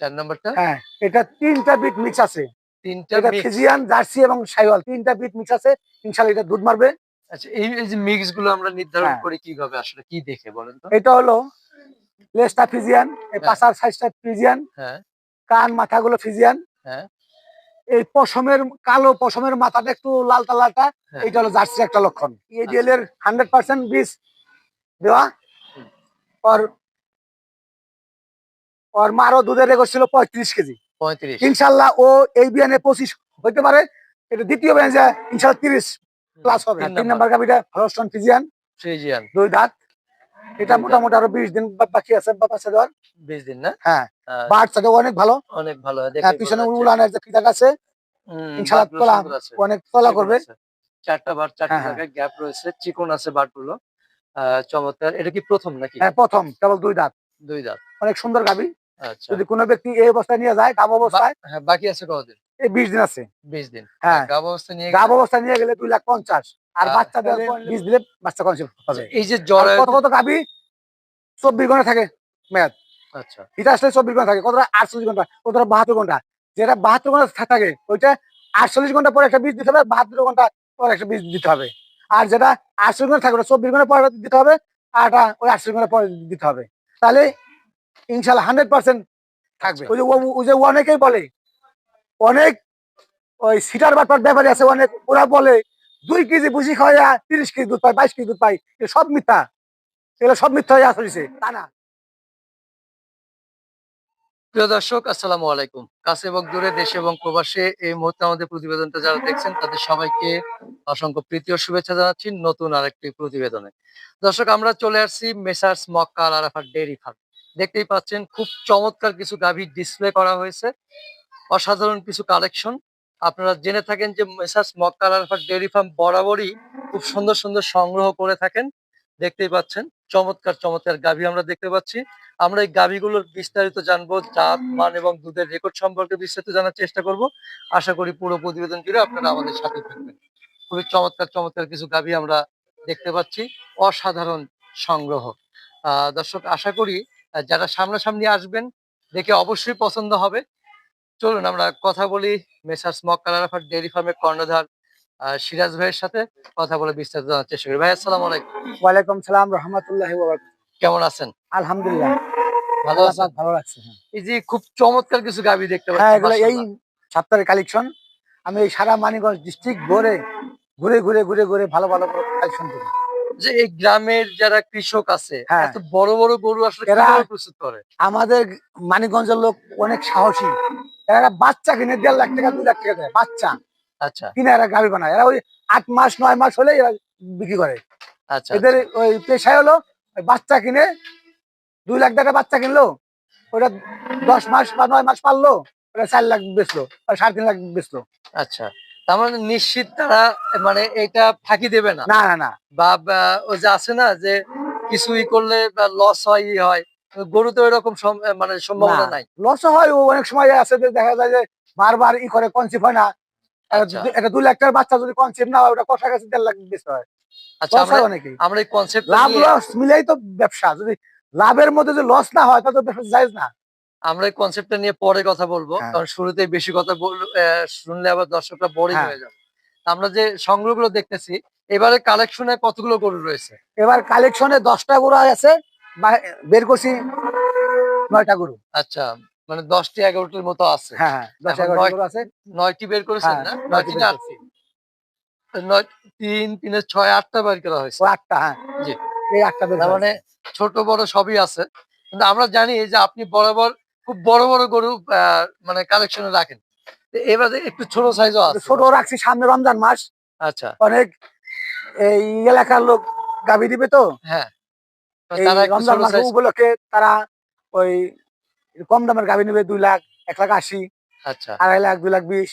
চার নাম্বারটা হ্যাঁ এটা তিনটা বিট মিক্স আছে তিনটা এটা ফিজিয়ান জার্সি এবং সাইওয়াল তিনটা বিট মিক্স আছে ইনশাল্লাহ এটা দুধ মারবে আচ্ছা এই যে মিক্সগুলো আমরা নির্ধারণ হ্যাঁ। করি কীভাবে আসলে কি দেখে বলেন তো এটা হলো লেজটা ফিজিয়ান এই হ্যাঁ। পাশার সাইজটা ফিজিয়ান হ্যাঁ কান মাথাগুলো ফিজিয়ান হ্যাঁ। এই পশমের কালো পশমের মাথাটা একটু লাল লালটা হ্যাঁ। এইটা হলো জার্সির একটা লক্ষণ এডিএল এর হান্ড্রেড পার্সেন্ট বীজ দেওয়া। ওর ওর মারও দুধের রেকর্ড ছিল পঁয়ত্রিশ কেজি। পঁয়ত্রিশ। ইনশাল্লাহ ও এই বিয়ানে পঁচিশ হইতে পারে। এটা দ্বিতীয় বিয়ানে যে ইনশাল্লাহ তিরিশ প্লাস হবে। তিন নাম্বার। গাভিটা হলস্টন ফিজিয়ান। ফ্রিজিয়ান দুই দাঁত। এটা মোটামুটি আরও বিশ দিন বাকি আছে বাচ্চা দেওয়ার বিশ দিন না? হ্যাঁ। আহ, বাচ্চাটা অনেক ভালো। অনেক ভালো। হয়, পিছনে। উলানের যে ফিতাটা আছে ইনশাল্লাহ তোলা অনেক তোলা করবে। চারটা বার চারটা হ্যাঁ, হ্যাঁ। জায়গায় গ্যাপ রয়েছে। চিকন আছে বাটগুলো আহ, চমৎকার। এটা কি প্রথম নাকি? হ্যাঁ প্রথম। কেবল দুই দাঁত। দুই দাঁত। অনেক সুন্দর আচ্ছা যদি কোনো ব্যক্তি এই অবস্থায় নিয়ে যায় গাব অবস্থায়? হ্যাঁ বাকি আছে কতদিন? এই বিশ দিন আছে। বিশ দিন। হ্যাঁ। গাব অবস্থা নিয়ে গাব অবস্থায় নিয়ে গেলে দুই লাখ পঞ্চাশ। আর আহ, বাচ্চা দেওয়ার বিশ দিলে বাচ্চা কনসেপ্ট হবে এই যে জ্বর কত কত গাভি চব্বিশ ঘণ্টা থাকে মেয়াদ। আচ্ছা। এটা আসলে চব্বিশ ঘণ্টা থাকে কতটা? আটচল্লিশ ঘণ্টা কতটা? বাহাত্তর ঘণ্টা। যেটা বাহাত্তর ঘণ্টা থাকে ওইটা আটচল্লিশ ঘণ্টা পরে একটা বীজ দিতে হবে বাহাত্তর ঘণ্টা পরে একটা বীজ দিতে হবে। আর যেটা আটচল্লিশ ঘণ্টা থাকে ওটা চব্বিশ ঘণ্টা পরে দিতে হবে আর ওই আটচল্লিশ ঘণ্টা পরে দিতে হবে। তাহলে ইনশাল্লাহ হান্ড্রেড পার্সেন্ট থাকবে। আচ্ছা। ওই যে ওই যে অনেকেই বলে অনেক ওই সিটার বাটপার ব্যাপারে আছে অনেক ওরা বলে দুই কেজি বুঝি খাওয়া তিরিশ কেজি দুধ পাই বাইশ কেজি দুধ পাই এগুলো সব মিথ্যা। এগুলো সব মিথ্যা হয়ে আসছে তা না। প্রিয় দর্শক আসসালামু আলাইকুম। কাছে এবং দূরে দেশে এবং প্রবাসে এই মুহূর্তে আমাদের প্রতিবেদনটা যারা দেখছেন তাদের সবাইকে অসংখ্য প্রীতি ও শুভেচ্ছা জানাচ্ছি নতুন আরেকটি প্রতিবেদনে। দর্শক আমরা চলে আসছি মেসার্স মক্কা আল আরাফার ডেইরি ফার্ম। দেখতেই পাচ্ছেন, খুব চমৎকার কিছু গাভী ডিসপ্লে করা হয়েছে। অসাধারণ কিছু কালেকশন আপনারা জেনে থাকেন যে Messrs Makka Al dairy farm বরাবরই খুব সুন্দর সুন্দর সংগ্রহ করে থাকেন। দেখতেই পাচ্ছেন, চমৎকার চমৎকার গাভী আমরা দেখতে পাচ্ছি। আমরা এই গাভীগুলোর বিস্তারিত জানব, জাত, মান এবং দুধের রেকর্ড সম্পর্কে বিস্তারিত জানার চেষ্টা করব। আশা করি পুরো প্রতিবেদন জুড়ে আপনারা আমাদের সাথে থাকবেন। খুবই চমৎকার চমৎকার কিছু গাভী আমরা দেখতে পাচ্ছি। অসাধারণ সংগ্রহ। দর্শক, আশা করি যারা সামনাসামনি আসবেন দেখে অবশ্যই পছন্দ হবে। চলুন আমরা কথা বলি মেসার্স মক্কালারাফার ডেয়ারি ফার্মের কর্ণধার সিরাজ ভাইয়ের সাথে কথা বলে বিস্তারিত জানার চেষ্টা করি। ভাই আসসালামু আলাইকুম। ওয়ালাইকুম সালাম রহমতুল্লাহ কেমন আছেন? আলহামদুলিল্লাহ। ভালো আছেন? ভালো লাগছে হ্যাঁ। এই যে খুব চমৎকার কিছু গাভী দেখতে হ্যাঁ পাচ্ছি এই মাশাআল্লাহ। সপ্তাহের কালেকশন। আমি এই সারা মানিকগঞ্জ ডিস্ট্রিক্ট ঘুরে ঘুরে ঘুরে ঘুরে ঘুরে ভালো ভালো কালেকশন করি। যে এই গ্রামের যারা কৃষক আছে হ্যাঁ। এত বড় বড় গরু আসলে প্রস্তুত করে? আমাদের মানিকগঞ্জের লোক অনেক সাহসী। এরা বাচ্চা কিনে দেড় লাখ টাকা দু লাখ টাকা দেয় বাচ্চা। আচ্ছা। কিনে এরা গাড়ি বানায়। এরা ওই আট মাস নয় মাস হলে এরা বিক্রি করে। আচ্ছা এদের ওই পেশায় হলো বাচ্চা কিনে দুই লাখ টাকা বাচ্চা কিনলো ওটা দশ মাস বা নয় মাস পারল ওটা চার লাখ বেচলো সাড়ে তিন লাখ বেচলো। আচ্ছা। তার মানে নিশ্চিত তারা মানে এটা ফাঁকি দেবে না। না না বা যে আছে না যে কিছুই করলে লস হয় ই হয় গরু তো এরকম মানে সম্ভাবনা নাই। লস হয় ও অনেক সময় আছে যে দেখা যায় যে বারবার ই করে কনসিভ হয় না। আচ্ছা। একটা দুই লাখ টাকার বাচ্চা যদি না হয় ওটা কষা দেড় লাখ বেচতে হয়। আচ্ছা আমরা এই কনসেপ্ট লাভ লস মিলেই তো ব্যবসা। যদি লাভের মধ্যে যদি লস না হয় তাহলে ব্যবসা না। আমরা এই কনসেপ্টটা নিয়ে পরে কথা বলব হ্যাঁ। কারণ শুরুতে বেশি কথা বল শুনলে আবার দর্শকরা বোরিং হ্যাঁ। হয়ে যাবে। আমরা যে সংগ্রহগুলো দেখতেছি এবারে কালেকশনে কতগুলো গরু রয়েছে? এবার কালেকশনে দশটা গরু আছে বের করছি নয়টা গরু। আচ্ছা মানে দশটি এগারোটির মতো আছে। হ্যাঁ হ্যাঁ দশ এগারোটা আছে। নয়টি বের করেছেন না? নয়টি নয়টি বের না করেছি। আটটি নয় তিন তিনে ছয় আটটা বের করা হয়েছে। আটটা হ্যাঁ। জি। এই আটটা মানে ছোট বড় সবই আছে। কিন্তু আমরা জানি যে আপনি বরাবর খুব বড় বড় গরু মানে কালেকশনে রাখেন। এবারে একটু ছোট সাইজও আছে। ছোট রাখছি সামনে রমজান মাস। আচ্ছা। অনেক এই এলাকার লোক গাভি দিবে তো? হ্যাঁ। রমজান মাস উপলক্ষে তারা ওই কম দামের গাভি নেবে দুই লাখ এক লাখ আশি আচ্ছা। আড়াই লাখ দুই লাখ বিশ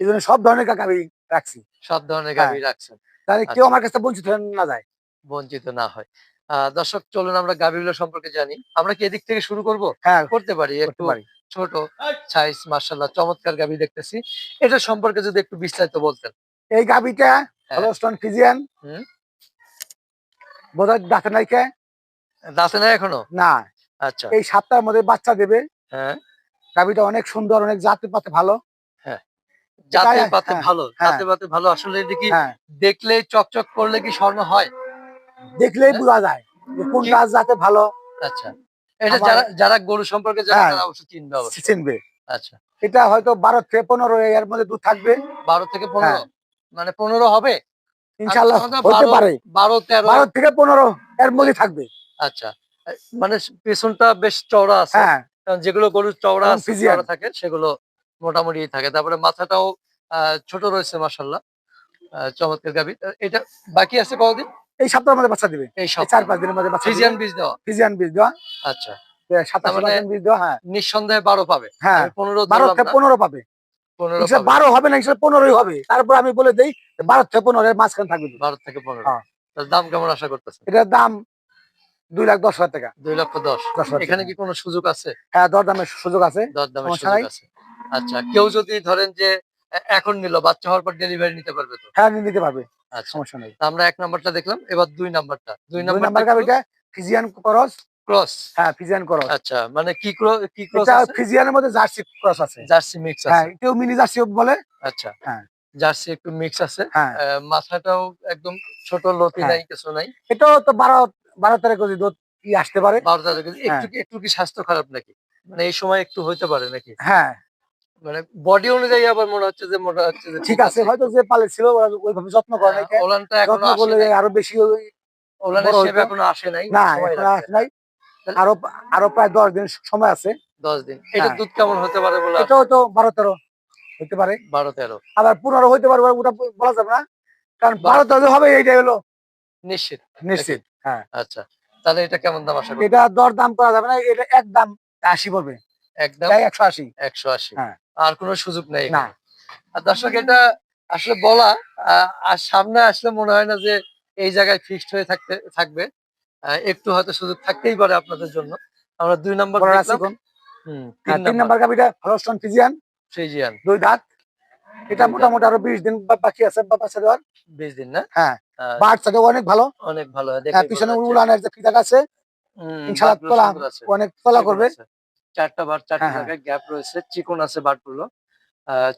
এই জন্য সব ধরনের গাভি রাখছি। সব ধরনের হ্যাঁ। গাভী রাখছেন। তাহলে কেউ আচ্ছা। আমার কাছে বঞ্চিত হয়ে না যায়। বঞ্চিত না হয়। দর্শক চলুন আমরা গাভীগুলো সম্পর্কে জানি। আমরা কি এদিক থেকে শুরু করব? হ্যাঁ করতে পারি একটু ছোট সাইজ মার্শাল্লাহ চমৎকার গাভী দেখতেছি। এটা সম্পর্কে যদি একটু বিস্তারিত বলতেন। এই গাভিটা হ্যাঁ। Holstein Friesian. বোধহয় দাঁতে নাইকে দাঁতে না এখনও? না। আচ্ছা। এই সপ্তাহের মধ্যে বাচ্চা দেবে। হ্যাঁ। গাভিটা অনেক সুন্দর অনেক জাতি পাতে ভালো। জাতে এটাই- পাতে হ্যাঁ, ভালো হ্যাঁ। জাতে পাতে ভালো। আসলে এটা কি হ্যাঁ। দেখলে চকচক করলে কি স্বর্ণ হয়? দেখলেই হ্যাঁ। বোঝা যায় যে কোনটা জাতে ভালো। আচ্ছা। এটা যারা যারা গরু সম্পর্কে হ্যাঁ। চিনবে চিনবে। আচ্ছা। এটা হয়তো বারো থেকে পনেরো এর মধ্যে দুধ থাকবে। বারো থেকে পনেরো? মানে পনেরো হবে? ইনশাল্লাহ হতে বারো- পারে। বারো তেরো? বারো থেকে পনেরো এর মধ্যে থাকবে। আচ্ছা। মানে পেছনটা বেশ চওড়া আছে। হ্যাঁ। কারণ যেগুলো গরুর চওড়া থাকে সেগুলো মোটামুটি থাকে। তারপরে মাথাটাও ছোট রয়েছে মাসাল্লাহ চমৎকার গাবি এটা বাকি আছে কতদিন এই সপ্তাহের মধ্যে বাচ্চা দিবে। এই চার পাঁচ দিনের মধ্যে বাচ্চা ফিজিয়ান বীজ দেওয়া। ফিজিয়ান বীজ দেওয়া। আচ্ছা। সাতাশ পার্সেন্ট বীজ দেওয়া হ্যাঁ। নিঃসন্দেহে বারো পাবে। হ্যাঁ। পনেরো বারো থেকে পনেরো পাবে। বারো হবে না পনেরোই হবে। তারপর আমি বলে দিই বারো থেকে পনেরো মাঝখানে থাকবে বারো থেকে পনেরো। হ্যাঁ। দাম কেমন আশা করতেছেন? এটার দাম দুই লাখ দশ হাজার টাকা। দুই লক্ষ দশ। এখানে কি কোনো সুযোগ আছে? হ্যাঁ দর দামের সুযোগ আছে। দর দামের সুযোগ আছে। আচ্ছা কেউ যদি ধরেন যে এখন নিল বাচ্চা হওয়ার পর ডেলিভারি নিতে পারবে তো? হ্যাঁ নিতে পারবে। সমস্যা নেই। আমরা এক নাম্বারটা দেখলাম এবার দুই নাম্বারটা। দুই নাম্বার ফিজিয়ান ক্রস ক্রস হ্যাঁ ফিজিয়ান ক্রস আচ্ছা মানে কি কি ক্রস এটা ফিজিয়ানের মধ্যে জার্সি ক্রস আছে। জার্সি মিক্স হ্যাঁ মিনি জার্সি বলে। আচ্ছা। হ্যাঁ। জার্সি একটু মিক্স আছে। হ্যাঁ। মাথাটাও একদম ছোট লতি হ্যাঁ। নাই কিছু নাই। এটাও তো বারো বারো তেরো কেজি দুধ কি আসতে পারে। বারো তেরো কেজি। হ্যাঁ। একটু একটু কি স্বাস্থ্য খারাপ নাকি? মানে এই সময় একটু হইতে পারে নাকি? হ্যাঁ। মানে বডি অনুযায়ী আবার মনে হচ্ছে যে মনে হচ্ছে যে ঠিক আছে হয়তো যে পালে ছিল ওইভাবে যত্ন করে নাই। হ্যাঁ, ওলানটা এখনও করলে আরও বেশি ওলানের শেপ। এখনও আসে নাই না এখন আসে নাই। আরও আরও প্রায় দশ দিন সময় আছে। দশ দিন। এটা হ্যাঁ। দুধ কেমন হতে পারে বলে? এটাও তো বারো তেরো হতে পারে। বারো তেরো। আবার পনেরো হইতে পারে ওটা বলা যাবে না। কারণ বারো- বারো তেরো হবে এইটাই হলো নিশ্চিত। নিশ্চিত হ্যাঁ। আচ্ছা তাহলে এটা কেমন দাম আশা করি এটা দর দাম করা যাবে না এটা এক দাম আশি পড়বে। একদম তাই একশো আশি। একশো আশি। হ্যাঁ। আর কোনো সুযোগ নেই না। আর দর্শক এটা আসলে বলা আর সামনে আসলে মনে হয় না যে এই জায়গায় ফিক্সড হয়ে থাকতে থাকবে। একটু হয়তো সুযোগ থাকতেই পারে আপনাদের জন্য। আমরা দুই নম্বর। হ্যাঁ, তিন নম্বর হলস্টন ফিজিয়ান দুই দাঁত। এটা মোটামুটি আরও বিশ দিন বাকি আছে বিশ দিন না? হ্যাঁ বাট অনেক ভালো। অনেক ভালো। হয়, পিছনে। উলানের যে আছে তোলা অনেক তোলা করবে। চারটা বার চারটা হ্যাঁ, হ্যাঁ। জায়গায় গ্যাপ রয়েছে। চিকন আছে বাটগুলো।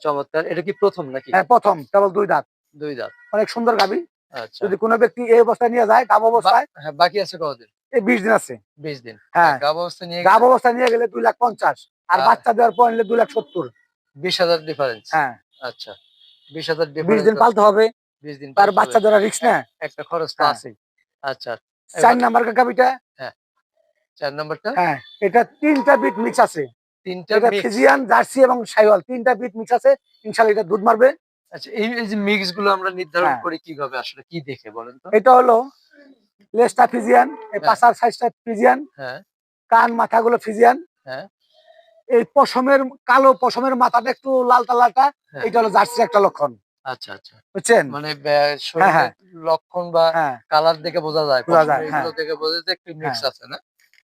চমৎকার। এটা কি প্রথম নাকি? হ্যাঁ প্রথম। কেবল দুই দাঁত। দুই দাঁত। অনেক সুন্দর গাভি। আচ্ছা। যদি কোনো ব্যক্তি এই অবস্থায় নিয়ে যায় গাব অবস্থায় হ্যাঁ বাকি আছে কতদিন? এই বিশ দিন আছে। বিশ দিন। হ্যাঁ। গাব অবস্থা নিয়ে গাব অবস্থায় নিয়ে গেলে দুই লাখ পঞ্চাশ। আর হ্যাঁ। বাচ্চা দেওয়ার পর নিলে দুই লাখ সত্তর। বিশ হাজার ডিফারেন্স হ্যাঁ। আচ্ছা। বিশ হাজার বিশ দিন পালতে হবে। বিশ দিন তার বাচ্চা। দেওয়ার রিক্স না একটা খরচ তো হ্যাঁ। আছেই। আচ্ছা। চার নাম্বার গাভিটা চার নম্বরটা? হ্যাঁ এটা তিনটা বিট মিক্স আছে। তিনটা এটা ফিজিয়ান জার্সি এবং সাইওয়াল তিনটা বিট মিক্স আছে। ইনশাল্লাহ এটা দুধ মারবে। আচ্ছা এই যে মিক্সগুলো আমরা নির্ধারণ হ্যাঁ। করি কীভাবে আসলে কি দেখে বলেন তো? এটা হলো লেজটা ফিজিয়ান এই হ্যাঁ। পাশার সাইজটা ফিজিয়ান হ্যাঁ। কান মাথাগুলো ফিজিয়ান হ্যাঁ। এই পশমের কালো পশমের মাথাটা একটু লালটা লালটা হ্যাঁ। এটা হলো জার্সির একটা লক্ষণ। আচ্ছা আচ্ছা। বুঝছেন? মানে আহ, শরীরের হ্যাঁ। লক্ষণ বা হ্যাঁ। কালার দেখে বোঝা যায় বোঝা যায়, হ্যাঁ। দেখে বোঝা যায় একটু মিক্স আছে না?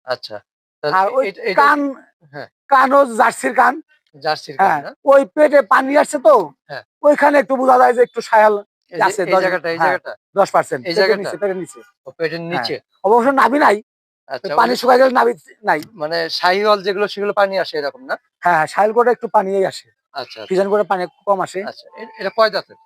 আচ্ছা আর ওই এটা- এটা কান হ্যাঁ। কানও জার্সির কান। জার্সির হ্যাঁ কান ওই পেটে পানি আসছে তো হ্যাঁ। ওইখানে একটু বোঝা যায় যে একটু সায়াল আছে, দশ- জায়গাটা এই হ্যাঁ। জায়গাটা। দশ পার্সেন্ট এই জায়গাটা? পেটের নিচে। পেটের নিচে? অবশ্য নাভি নাই। আচ্ছা পানি ওই গেলে নাভি নাই। মানে শাহিওয়াল যেগুলো সেগুলো পানি আসে এরকম না? হ্যাঁ সাইল করে একটু পানি আসে। আচ্ছা ফিজন করে পানি কম আসে। আচ্ছা এটা কয় দাঁতের?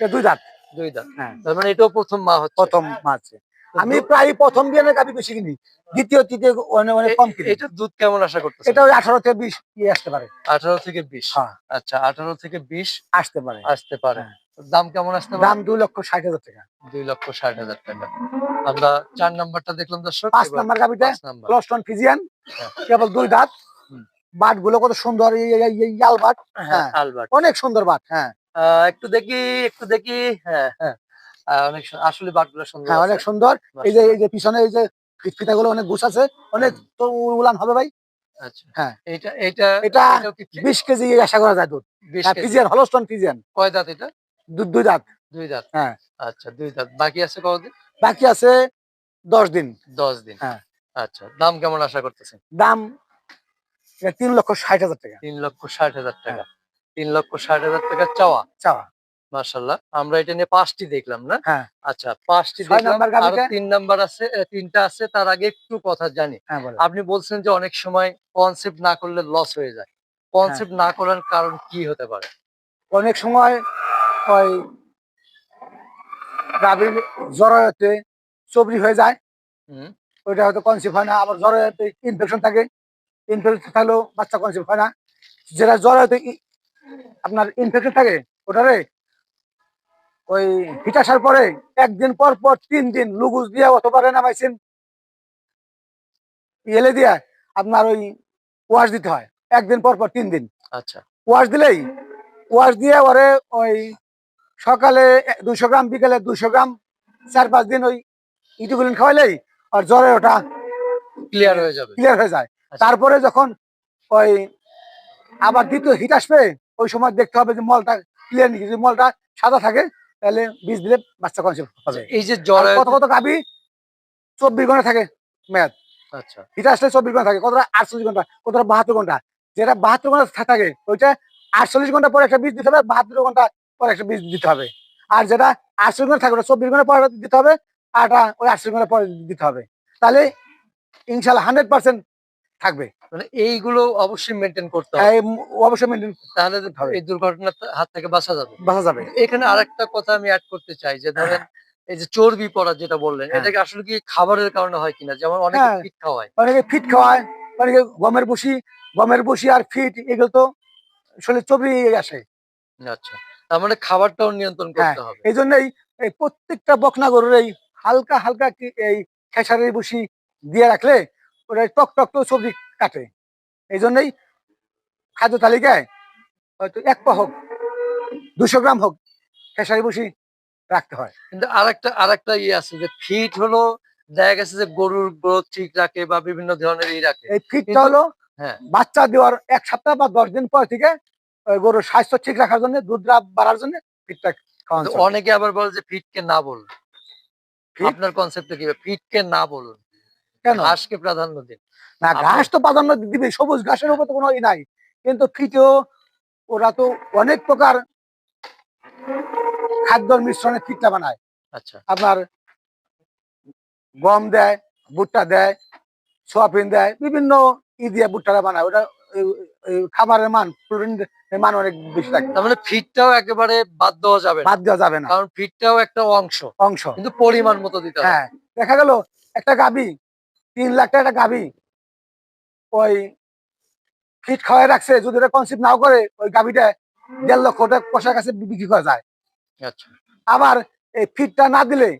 এটা দুই দাঁত। দুই দাঁত। হ্যাঁ। মানে এটাও প্রথম মা হচ্ছে। প্রথম তো আমি প্রায় প্রথম বিয়ানের গাভি বেশি কিনি। দ্বিতীয় তৃতীয় অনেক কম কিনি। এটা দুধ কেমন আশা করতেছে এটা ওই আঠারো থেকে বিশ ইয়ে আসতে পারে। আঠারো থেকে বিশ? হ্যাঁ। আচ্ছা আঠারো থেকে বিশ আসতে পারে। আসতে পারে। হ্যাঁ। দাম কেমন আসতে পারে? দাম দুই লক্ষ ষাট হাজার টাকা। দুই লক্ষ ষাট হাজার টাকা। আমরা চার নাম্বারটা দেখলাম দর্শক। পাঁচ নাম্বার পাঁচ নাম্বার। ক্লস্টন ফিজিয়ান। কেবল দুই দাঁত। বাটগুলো কত সুন্দর হ্যাঁ অনেক সুন্দর বাট হ্যাঁ। একটু দেখি একটু দেখি। হ্যাঁ হ্যাঁ। অনেক আসলে বাটগুলো সুন্দর হ্যাঁ অনেক সুন্দর। এই যে এই যে পিছনে এই যে ফিতা গুলো অনেক গুছ আছে অনেক তো উলান হবে ভাই? আচ্ছা। হ্যাঁ। এটা এটা এটা কেজি আশা করা যায় দুধ। হ্যাঁ? Friesian Holstein Friesian. কয় দাঁত এটা? দুধ দুই দাঁত। দুই দাঁত। হ্যাঁ। আচ্ছা দুই দাঁত। বাকি আছে কতদিন বাকি আছে দশ দিন। দশ দিন। হ্যাঁ। আচ্ছা দাম কেমন আশা করতেছেন? দাম তিন লক্ষ ষাট হাজার টাকা। তিন লক্ষ ষাট হাজার টাকা। তিন লক্ষ ষাট হাজার টাকা চাওয়া? চাওয়া। মার্শাল্লাহ আমরা এটা নিয়ে পাঁচটি দেখলাম না? হ্যাঁ। আচ্ছা পাঁচটি দেখলাম। আরও তিন নাম্বার আছে তিনটা আছে তার আগে একটু কথা জানি। হ্যাঁ আপনি বলছেন যে অনেক সময় কনসেপ্ট না করলে লস হয়ে যায়। কনসেপ্ট না করার কারণ কি হতে পারে? অনেক সময় ওই গাভীর জরায়তে চবরি হয়ে যায়। হুম। ওইটা হয়তো কনসিভ হয় না আবার জরায়তে ইনফেকশন থাকে। ইনফেকশন থাকলেও বাচ্চা কনসিভ হয় না। যেটা জরায়তে আপনার ইনফেকশন থাকে ওটারে ওই হিট আসার পরে একদিন পর পর তিন দিন লুগুস দিয়ে অথবা রেনামাইসিন এলে দিয়ে আপনার ওই ওয়াশ দিতে হয় একদিন পর পর তিন দিন। আচ্ছা। ওয়াশ দিলেই ওয়াশ দিয়ে ওরে ওই সকালে দুশো গ্রাম বিকেলে দুশো গ্রাম চার পাঁচ দিন ওই ইটিগুলিন খাওয়াইলেই আর জ্বরে ওটা ক্লিয়ার হয়ে যাবে। ক্লিয়ার হয়ে যায়। আচ্ছা। তারপরে যখন ওই আবার দ্বিতীয় হিট আসবে ওই সময় দেখতে হবে যে মলটা ক্লিয়ার নাকি যদি মলটা সাদা থাকে তাহলে বীজ দিলে বাচ্চা কনসেপ্ট হবে এই যে জ্বর কত কত গাবি চব্বিশ ঘণ্টা থাকে মেয়াদ। আচ্ছা। হিট আসলে চব্বিশ ঘণ্টা থাকে কতটা? আটচল্লিশ ঘণ্টা কতটা? বাহাত্তর ঘণ্টা। যেটা বাহাত্তর ঘণ্টা থাকে ওইটা আটচল্লিশ ঘণ্টা পরে একটা বীজ দিতে হবে বাহাত্তর ঘণ্টা পরে একটা বীজ দিতে হবে। আর যেটা আটচল্লিশ ঘণ্টা থাকে ওটা চব্বিশ ঘণ্টা পরে দিতে হবে আর এটা ওই আটচল্লিশ ঘণ্টা পরে দিতে হবে। তাহলে ইনশাল্লাহ হান্ড্রেড পার্সেন্ট থাকবে। মানে এইগুলো অবশ্যই মেনটেন করতে হবে। অবশ্যই মেনটেন তাহলে হবে। এই দুর্ঘটনার হাত থেকে বাঁচা যাবে। বাঁচা যাবে। এখানে আরেকটা কথা আমি অ্যাড করতে চাই যে ধরেন এই যে চর্বি পড়া যেটা বললেন হ্যাঁ। এটা কি আসলে কি খাবারের কারণে হয় কিনা? যেমন অনেকে হ্যাঁ। ফিট খাওয়ায়। অনেকে ফিট খাওয়ায় অনেকে গমের বসি গমের বসি আর ফিট এগুলো তো শরীর চবরি আসে। আচ্ছা তার মানে খাবারটাও নিয়ন্ত্রণ করতে হবে। এই জন্যই এই প্রত্যেকটা বকনা গরুর এই হালকা হালকা এই খেসারের বসি দিয়ে রাখলে ওরা টক টক তো সবজি কাটে। এই জন্যই খাদ্য তালিকায় হয়তো এক পা হোক দুশো গ্রাম হোক খেসারি বসি রাখতে হয়। কিন্তু আরেকটা আরেকটা ইয়ে আছে যে ফিট হলো দেখা গেছে যে গরুর গ্রোথ ঠিক রাখে বা বিভিন্ন ধরনের ই রাখে। এই ফিটটা হলো হ্যাঁ। বাচ্চা দেওয়ার এক সপ্তাহ বা দশ দিন পর থেকে গরুর স্বাস্থ্য ঠিক রাখার জন্য দুধ বাড়ার জন্য ফিটটা খাওয়ানো অনেকে আবার বলে যে ফিটকে না বলুন? আপনার কনসেপ্টটা কি? ফিটকে না বলুন। কেন? ঘাসকে প্রাধান্য দিন। না ঘাস তো প্রাধান্য দিবে সবুজ ঘাসের উপর তো কোনো ই নাই। কিন্তু ফিটেও ওরা তো অনেক প্রকার খাদ্যর মিশ্রণে ফিটটা বানায়। আচ্ছা। আপনার গম দেয় ভুট্টা দেয় সোয়াবিন দেয় বিভিন্ন ই দিয়ে ভুট্টাটা বানায়। ওটা খাবারের মান প্রোটিন মান অনেক বেশি থাকে। তার মানে ফিটটাও একেবারে বাদ দেওয়া যাবে না। বাদ দেওয়া যাবে না। কারণ ফিটটাও একটা অংশ। অংশ। কিন্তু পরিমাণ মতো দিতে হ্যাঁ দেখা গেল একটা গাবি তিন লাখ টাকা গাবি ওই ফিট খাওয়াই রাখছে যদি ওটা কনসিভ নাও করে ওই গাবিটা দেড় লক্ষ টাকা কষার কাছে বিক্রি করা যায়। আচ্ছা। আবার এই ফিটটা না দিলে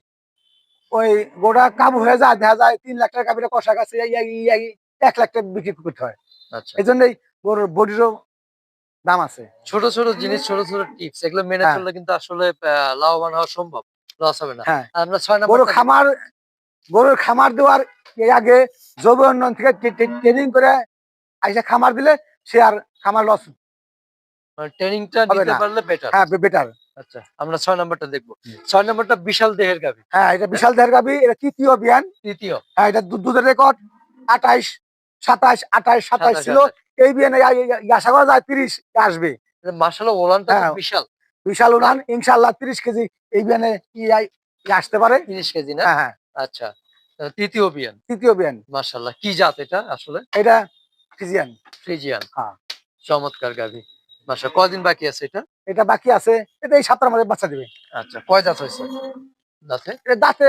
ওই গোড়া কাবু হয়ে যায় দেখা যায় তিন লাখ টাকা এই- এই- এই- এক লাখ টাকা বিক্রি করতে হয়। আচ্ছা। এই জন্যই গরুর বডিরও দাম আছে। ছোট ছোট জিনিস ছোট ছোট টিপস এগুলো মেনে হ্যাঁ। চললে কিন্তু আসলে লাভবান হওয়া সম্ভব। লস হবে না। হ্যাঁ। আমরা ছয় নম্বর খামার গরুর খামার দেওয়ার এর আগে জৈব উন্নয়ন থেকে ট্রেনিং করে আইসা খামার দিলে সে আর খামার লস ট্রেনিংটা পারলে বেটার হ্যাঁ বেটার আচ্ছা আমরা ছয় নম্বরটা দেখব। ছয় নম্বরটা বিশাল দেহের গাভী। হ্যাঁ এটা বিশাল দেহের এটা তৃতীয় বিয়ান তৃতীয়। হ্যাঁ এটা দুধের রেকর্ড আঠাইশ সাতাইশ আঠাইশ সাতাইশ ছিল। এই বিয়ানে আশা করা যায় তিরিশ আসবে। মাসালা ওলানটা হ্যাঁ। বিশাল। বিশাল উড়ান ইনশাল্লাহ তিরিশ কেজি এই বিয়ানে আসতে পারে। তিরিশ কেজি না? হ্যাঁ হ্যাঁ। আচ্ছা তৃতীয় বিয়ান। তৃতীয় বিয়ান। মাসাল্লাহ কি জাত এটা আসলে? এটা ফিজিয়ান ফ্রিজিয়ান। হ্যাঁ। চমৎকার গাভী। মাসা কদিন বাকি আছে এটা? এটা বাকি আছে এটা এই সপ্তাহের মধ্যে বাচ্চা দিবে। আচ্ছা কয় দাঁত হয়েছে? দাঁতে? এটা দাঁতে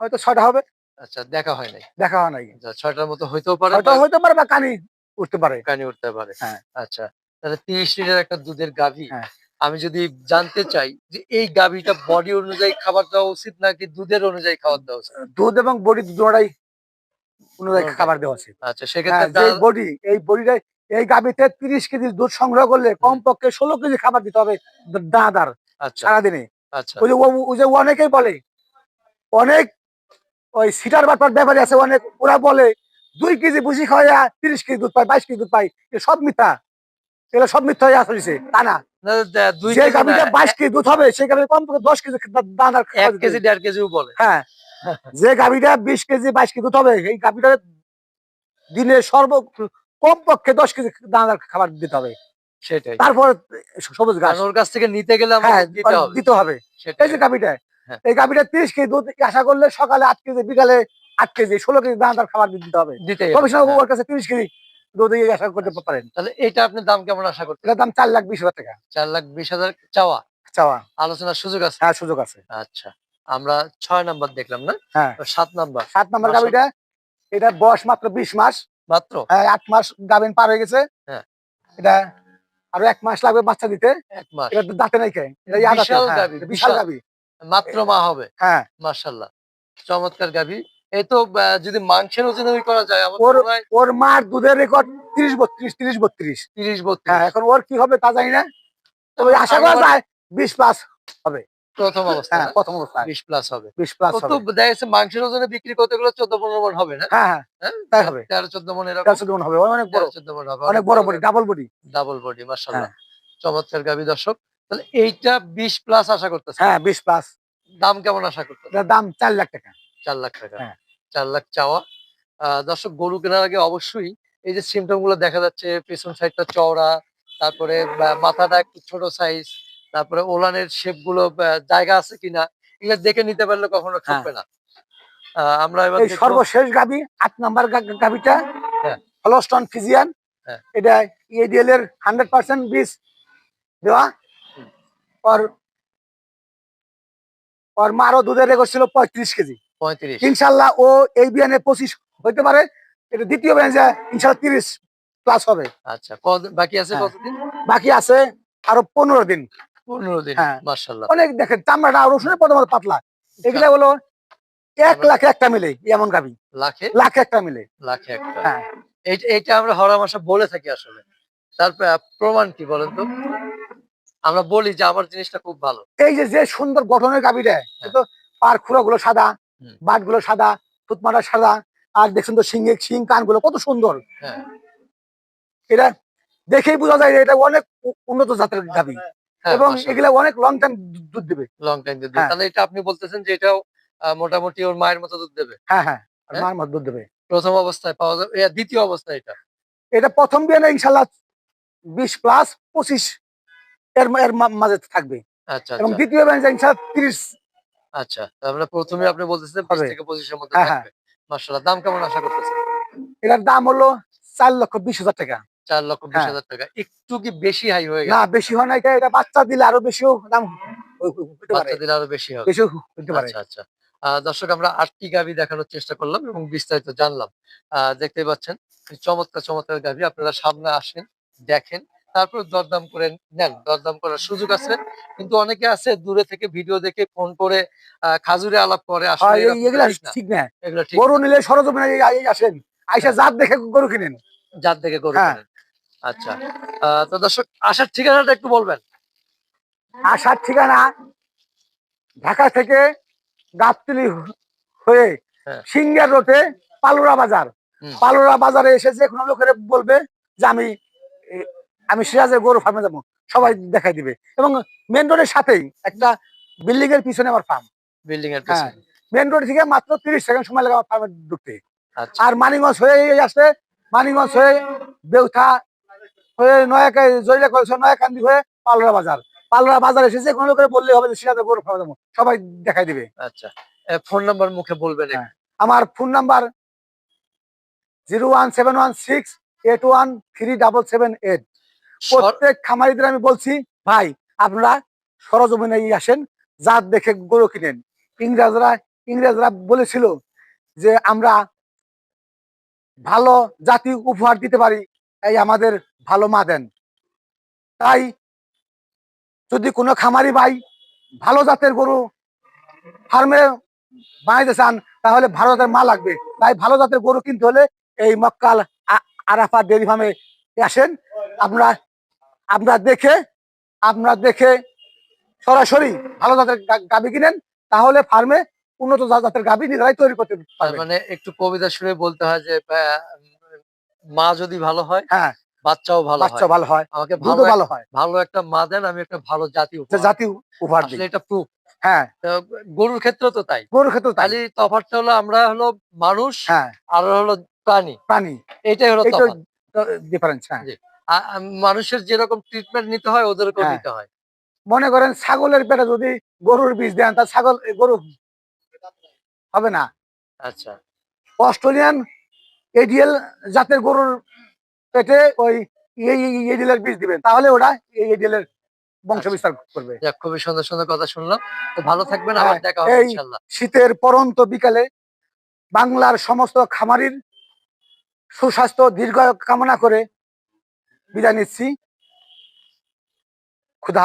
হয়তো ছয়টা হবে। আচ্ছা দেখা হয় নাই? দেখা হয় নাই। আচ্ছা, ছয়টার মতো হইতেও পারে হইতে পারে বা কানি উঠতে পারে। কানি উঠতে পারে। হ্যাঁ। আচ্ছা তাহলে তিরিশ লিটার একটা দুধের গাভী হ্যাঁ। আমি যদি জানতে চাই যে এই গাভীটা বডি অনুযায়ী খাবার দেওয়া উচিত নাকি দুধের অনুযায়ী খাবার দেওয়া উচিত? দুধ এবং বডি দুটাই অনুযায়ী খাবার দেওয়া উচিত। আচ্ছা হ্যাঁ, সেক্ষেত্রে যে বডি এই বডিটা এই গাবিতে তিরিশ কেজি দুধ সংগ্রহ করলে কমপক্ষে ষোলো কেজি খাবার দিতে হবে দ- দানাদার আচ্ছা। সারাদিনে। আচ্ছা। ওই যে ওই যে অনেকেই বলে অনেক ওই সিটার বাটপার ব্যাপারে আছে অনেক ওরা বলে দুই কেজি বুঝি খাওয়া তিরিশ কেজি দুধ পায় বাইশ কেজি দুধ পাই এ সব মিথ্যা। এগুলো সব মিথ্যা হয়ে আসছে তা না। যে না, বাইশ কেজি দুধ হবে সেই কমপক্ষে দশ কেজি দা- এক কেজি দেড় কেজিও বলে। হ্যাঁ যে গাবিটা বিশ কেজি বাইশ কেজি দুধ হবে এই গাবিটা দিনে সর্ব কমপক্ষে দশ কেজি দানাদার খাবার দিতে হবে। সেটাই। তারপর সবুজ কারণ ওর কাছ থেকে নিতে গেলে হ্যাঁ দিতে হবে। দিতে এই যে গাবিটা হ্যাঁ। এই গাবিটা তিরিশ কেজি দুধ আশা করলে সকালে আট কেজি বিকালে আট কেজি ষোলো কেজি দানাদার খাবার দিতে হবে। গবেষণা হ্যাঁ। ওর কাছে তিরিশ কেজি রোদে আশা করতে পারেন। তাহলে এটা আপনি দাম কেমন আশা করতেন এটার দাম চার লাখ বিশ হাজার টাকা। চার লাখ বিশ হাজার চাওয়া? চাওয়া। আলোচনার সুযোগ আছে? হ্যাঁ সুযোগ আছে। আচ্ছা আমরা ছয় নাম্বার দেখলাম না? হ্যাঁ। সাত নাম্বার। সাত নম্বর গাভিটা এটা বয়স মাত্র বিশ মাস। মাত্র? হ্যাঁ, আট মাস গাভিন পার হয়ে গেছে। হ্যাঁ। এটা আরও এক মাস লাগবে বাচ্চা দিতে। এক মাস। এটা দাঁতে নাই এটা বিশাল হ্যাঁ, গাভী, বিশাল। বিশাল। গাভি মাত্র মা হবে। হ্যাঁ। মার্শাল্লাহ চমৎকার গাভী এই তো যদি মাংসের ওজনে করা যায় ওর- ওর মার দুধের রেকর্ড তিরিশ বত্রিশ তিরিশ বত্রিশ। তিরিশ হ্যাঁ বত্রিশ এখন ওর কি হবে তা জানি না। তবে আশা করা যায় বিশ প্লাস প্রথম অবস্থা। হ্যাঁ প্রথম অবস্থায় বিশ প্লাস হবে। বিশ প্লাস তো দেখা যাচ্ছে মাংসের ওজনে বিক্রি করতে গেলে চোদ্দ পনেরো মন হবে না? হ্যাঁ হ্যাঁ হ্যাঁ তাই হবে। তেরো চোদ্দ মন এরকম। তেরোশো মন হবে। অনেক বড়। চোদ্দ মন হবে। অনেক বড় body double body double body মার্শাল্লাহ হ্যাঁ। চমৎকার গাভী দর্শক। তাহলে এইটা বিশ প্লাস আশা করতেছে হ্যাঁ বিশ প্লাস দাম কেমন আশা করতেছে এটার দাম চার লাখ টাকা। চার লাখ টাকা। হ্যাঁ। চার লাখ চাওয়া আহ, দর্শক গরু কেনার আগে অবশ্যই এই যে সিমটমগুলো দেখা যাচ্ছে পেছন সাইডটা চওড়া তারপরে মাথাটা একটু ছোট সাইজ তারপরে ওলানের শেপগুলো জায়গা আছে কিনা এগুলো দেখে নিতে পারলে কখনো ঠকবে না আহ, আমরা এবার হ্যাঁ। সর্বশেষ গাবি আট নাম্বার গাবিটা হ্যাঁ। হলস্টন ফিজিয়ান হ্যাঁ। এটা ইএডিএল এর হান্ড্রেড পার্সেন্ট বীজ দেওয়া। ওর ওর মারও দুধের রেকর্ড ছিল পঁয়ত্রিশ কেজি পঁয়ত্রিশ। ইনশাল্লাহ ও এই বিয়ানে পঁচিশ হইতে পারে এটা দ্বিতীয় বিয়ানে ইনশাল্লাহ তিরিশ প্লাস হবে। আচ্ছা বাকি আছে হ্যাঁ। কতদিন? বাকি আছে আরও পনেরো দিন। পনেরো দিন হ্যাঁ। মার্শাল্লাহ অনেক দেখেন চামড়াটা রসুনের পদ পাতলা। এগুলা হলো এক লাখে একটা মিলে এমন গাবি। লাখে? লাখে একটা মিলে। লাখে একটা। হ্যাঁ। এই- এইটা আমরা হরা মাসা বলে থাকি আসলে। তারপর প্রমাণ কি বলেন তো? আমরা বলি যে আমার জিনিসটা খুব ভালো। এই যে যে সুন্দর গঠনের গাবিটা তো পার খুঁড়ো গুলো সাদা হুম। বাটগুলো সাদা ফুটমাটা সাদা আর দেখছেন তো সিং কানগুলো কত সুন্দর। হ্যাঁ। এটা দেখেই বোঝা যায় এটা অনেক উন্নত জাতের গাবি হ্যাঁ, এবং মাশাআল্লাহ। এগুলা অনেক লং টাইম দুধ দেবে। লং টাইম দুধ দেবে। হ্যাঁ। তাহলে এটা আপনি বলতেছেন যে এটাও মোটামুটি ওর মায়ের মতো দুধ দেবে? হ্যাঁ হ্যাঁ মায়ের মতো দুধ দেবে। প্রথম অবস্থায় পাওয়া যাবে। দ্বিতীয় অবস্থায় এটা? এটা প্রথম বিয়ানে ইনশাল্লাহ বিশ প্লাস পঁচিশ এর মাঝে থাকবে। আচ্ছা এবং আচ্ছা। দ্বিতীয় বিয়ানে ইনশাল্লাহ তিরিশ আচ্ছা তারপরে প্রথমে আপনি বলতেছেন বিশ হবে। থেকে পঁচিশের মধ্যে হ্যাঁ, হ্যাঁ। থাকবে। মার্শাল্লাহ দাম কেমন আশা করতেছেন? এটার দাম হলো চার লক্ষ বিশ হাজার টাকা। চার লক্ষ বিশ হ্যাঁ। হাজার টাকা। একটু কি বেশি হাই হয়ে না বেশি হয় না এটা বাচ্চা দিলে আরও বেশিও দাম বাচ্চা দিলে আরও বেশি হবে। বেশিও হইতে পারে। আচ্ছা আচ্ছা। দর্শক আমরা আটটি গাভি দেখানোর চেষ্টা করলাম এবং বিস্তারিত জানলাম। আহ, দেখতে পাচ্ছেন চমৎকার চমৎকার গাভি। আপনারা সামনে আসেন দেখেন তারপর দরদাম করে নেন দরদাম করার সুযোগ আছে। কিন্তু অনেকে আছে দূরে থেকে ভিডিও দেখে ফোন করে খাজুরে আলাপ করে হয়, ঠিক না। গরু নিলে সরজমিনে আসেন। আইসা জাত দেখে গরু কিনেন। গরু হ্যাঁ। আচ্ছা। তো দর্শক আসার ঠিকানাটা একটু বলবেন? আসার ঠিকানা ঢাকা থেকে গাবতলি হয়ে হ্যাঁ। সিঙ্গার রোডে পালুরা বাজার। পালুরা বাজারে এসে যে কোনো লোকের বলবে যে আমি আমি সিরাজের গরু ফার্মে যাব। সবাই দেখাই দিবে। এবং মেন রোডের সাথেই একটা বিল্ডিং এর পিছনে আমার ফার্ম বিল্ডিং এর হ্যাঁ। পিছনে মেন রোড থেকে মাত্র তিরিশ সেকেন্ড সময় লাগে আমার ফার্মে ঢুকতে। আচ্ছা। আর মানিগঞ্জ হয়ে আসলে মানিগঞ্জ হয়ে বেউথা হয়ে নয়াকাই জয়লা কলেজ নয়াকান্দি হয়ে পালরা বাজার। পালরা বাজার এসেছে কোনো লোকের বললে হবে যে সিরাজের গরু ফার্মে যাব। সবাই দেখাই দিবে। আচ্ছা। ফোন নাম্বার মুখে বলবেন। হ্যাঁ। আমার phone number zero one seven one six eight one three double seven eight. প্রত্যেক খামারিদের আমি বলছি, ভাই, আপনারা সরজমিনে আসেন, জাত দেখে গরু কিনেন। ইংরেজরা ইংরেজরা বলেছিল যে আমরা ভালো জাতি উপহার দিতে পারি এই আমাদের ভালো মা দেন। তাই যদি কোনো খামারি ভাই ভালো জাতের গরু ফার্মে বানাইতে চান, তাহলে ভালো জাতের মা লাগবে। তাই ভালো জাতের গরু কিনতে হলে এই মক্কাল আরাফা ডেয়ারি ফার্মে আসেন। আপনারা আপনারা দেখে আপনারা দেখে সরাসরি ভালো জাতের গা- গাভী কিনেন তাহলে ফার্মে উন্নত জাতের গাভী নিজেরাই তৈরি করতে তার মানে একটু কবিতা শুনে বলতে হয় যে মা যদি ভালো হয় হ্যাঁ বাচ্চাও ভালো বাচ্চা ভালো হয় আমাকে ভালো ভালো হয়। ভালো একটা মা দেন আমি একটা ভালো জাতি জাতি উপহার দিই এটা প্রুফ হ্যাঁ। গরুর ক্ষেত্রে তো তাই। গরুর ক্ষেত্রে তাই। তফাৎটা হলো আমরা হলো মানুষ হ্যাঁ। আর হলো প্রাণী। প্রাণী। এটাই হলো ডিফারেন্স হ্যাঁ। মানুষের যেরকম ট্রিটমেন্ট নিতে হয় ওদেরকেও হ্যাঁ। নিতে হয়। মনে করেন ছাগলের পেটে যদি গরুর বীজ দেন তা ছাগল গরু হবে না। আচ্ছা। অস্ট্রেলিয়ান এডিএল জাতের গরুর পেটে ওই এডিলের বীজ দিবেন তাহলে ওরা এই এডিলের বংশ বিস্তার করবে। যাক খুবই সুন্দর সুন্দর কথা শুনলাম। তো ভালো থাকবেন আবার হ্যাঁ, দেখা হবে শীতের পরন্ত বিকালে বাংলার সমস্ত খামারির সুস্বাস্থ্য দীর্ঘ কামনা করে বিদায় নিচ্ছি। খুদা